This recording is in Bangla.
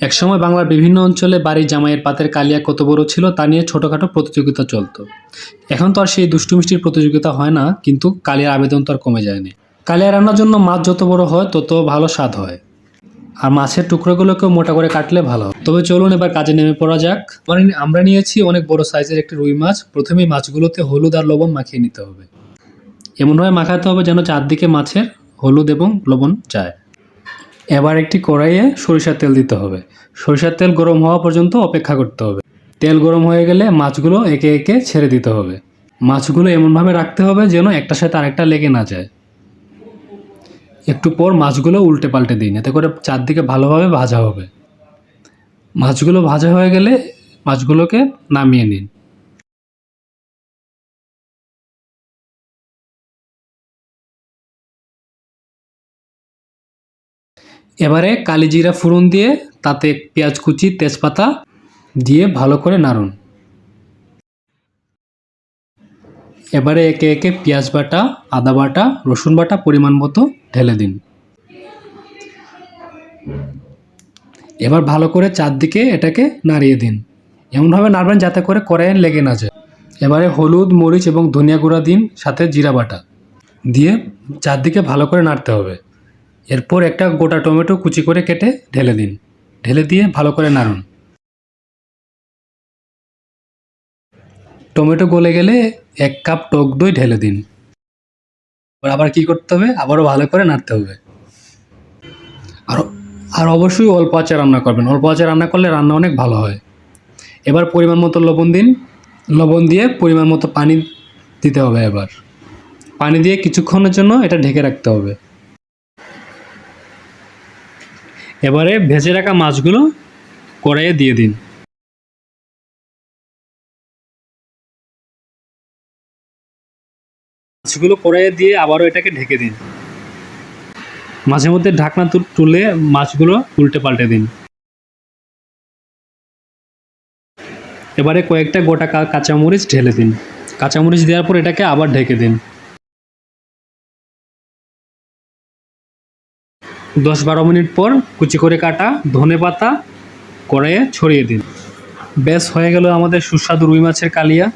একসময় বাংলার বিভিন্ন অঞ্চলে বাড়ি জামাইয়ের পাতের কালিয়া কত বড় ছিল তা নিয়ে ছোটোখাটো প্রতিযোগিতা চলতো। এখন তো আর সেই দুষ্টু মিষ্টির প্রতিযোগিতা হয় না, কিন্তু কালিয়ার আবেদন তো আর কমে যায়নি। কালিয়া রান্নার জন্য মাছ যত বড় হয়, তত ভালো স্বাদ হয়। আর মাছের টুকরোগুলোকেও মোটা করে কাটলে ভালো। তবে চলুন এবার কাজে নেমে পড়া যাক। আমরা- নিয়েছি অনেক বড় সাইজের একটি রুই মাছ। প্রথমেই মাছগুলোতে হলুদ আর লবণ মাখিয়ে নিতে হবে। এমনভাবে মাখাতে হবে যেন চারদিকে মাছের হলুদ এবং লবণ যায়। এবার একটি কড়াইয়ে সরিষার তেল দিতে হবে। সরিষার তেল গরম হওয়া পর্যন্ত অপেক্ষা করতে হবে। তেল গরম হয়ে গেলে মাছগুলো একে একে ছেড়ে দিতে হবে। মাছগুলো এমনভাবে রাখতে হবে যেন একটার সাথে আরেকটা লেগে না যায়। একটু পর মাছগুলো উল্টে পাল্টে দিন, এতে করে চারদিকে ভালোভাবে ভাজা হবে। মাছগুলো ভাজা হয়ে গেলে মাছগুলোকে নামিয়ে নিন। এবারে কালি জিরা ফোড়ন দিয়ে তাতে পেঁয়াজ কুচি, তেজপাতা দিয়ে ভালো করে নাড়ুন। এবারে একে একে পেঁয়াজ বাটা, আদা বাটা, রসুন বাটা পরিমাণ মতো ঢেলে দিন। এবার ভালো করে চারদিকে এটাকে নাড়িয়ে দিন। এমনভাবে নাড়বেন যাতে করে কড়াইয়ে লেগে না যায়। এবারে হলুদ, মরিচ এবং ধনিয়া গুঁড়া দিন, সাথে জিরা বাটা দিয়ে চারদিকে ভালো করে নাড়তে হবে। এরপর একটা গোটা টমেটো কুচি করে কেটে ঢেলে দিন। ঢেলে দিয়ে ভালো করে নাড়ুন। টমেটো গলে গেলে এক কাপ টক দই ঢেলে দিন। আবার কি করতে হবে? আবারও ভালো করে নাড়তে হবে। আর আর অবশ্যই অল্প আঁচে রান্না করবেন। অল্প আঁচে রান্না করলে রান্না অনেক ভালো হয়। এবার পরিমাণ মতো লবণ দিন। লবণ দিয়ে পরিমাণ মতো পানি দিতে হবে এবার। পানি দিয়ে কিছুক্ষণের জন্য এটা ঢেকে রাখতে হবে। এবারে ভেজে রাখা মাছগুলো কড়াইয়ে দিয়ে দিন। মাছগুলো কড়াইয়ে দিয়ে আবারও এটাকে ঢেকে দিন। মাঝে মধ্যে ঢাকনা তুলে মাছগুলো উল্টে পাল্টে দিন। এবারে কয়েকটা গোটা কাঁচামরিচ ঢেলে দিন। কাঁচামরিচ দেওয়ার পর এটাকে আবার ঢেকে দিন। দশ বারো মিনিট পর কুচি করে কাটা, ধনে পাতা, কড়াইয়ে ছড়িয়ে দিন। বেশ হয়ে গেল আমাদের সুস্বাদু রুই মাছের কালিয়া।